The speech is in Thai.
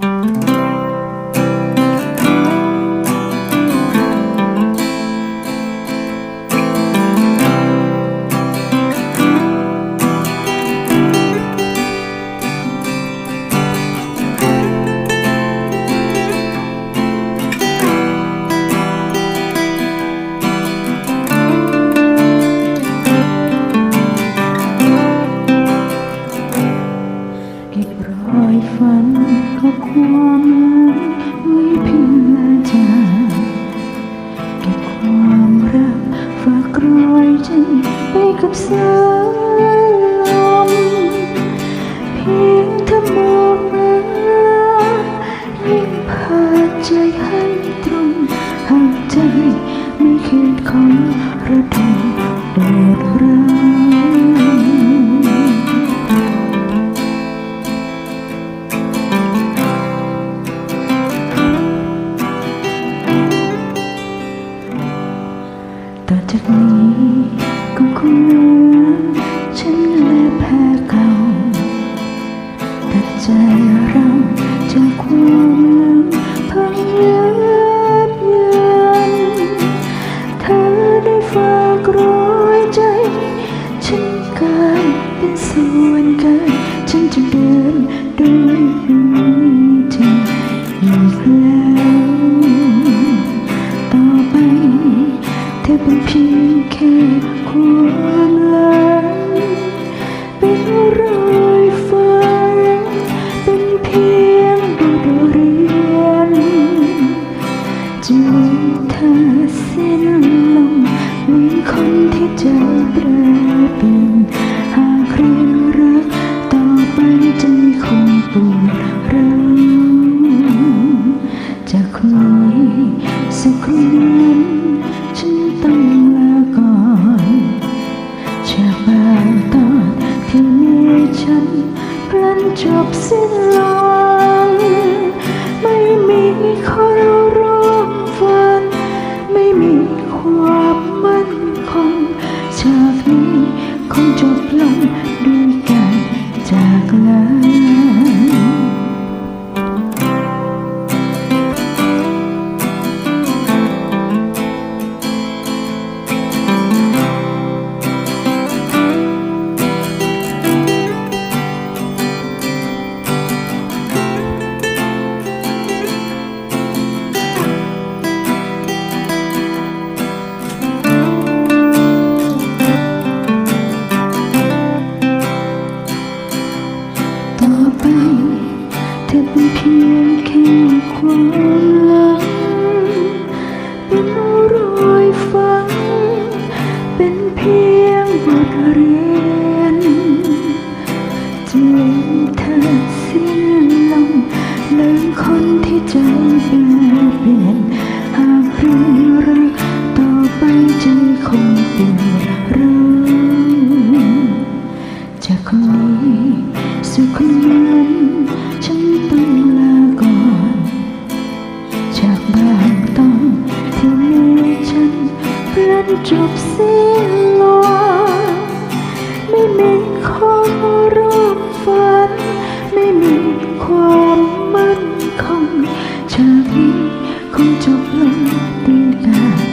เไปกับสายลมเพียงเธอมองมายิ่งพาใจให้ตรงหากใจไม่คิดของระดมโดดร้ต่อจากนี้ ส่วนเกินฉันจะเดินด้วยหัวใจอีกแล้วต่อไปเธอเป็นเพียงแค่ สักคนนั้นฉันต้องลาก่อนจากบางตอนที่มีฉันพลันจบสิ้นลงไม่มีคนร่วมฝัน ไม่มีความมั่นคงจากนี้คงจบลงด้วยการจากลา จากคนนี้สู่คนนั้นฉันต้องลาก่อน จากบางตอนที่มีฉันเพลันจบสิ้นลงไม่มีคนร่วมฝัน ไม่มีความมั่นคงจากนี้คงจบลงด้วย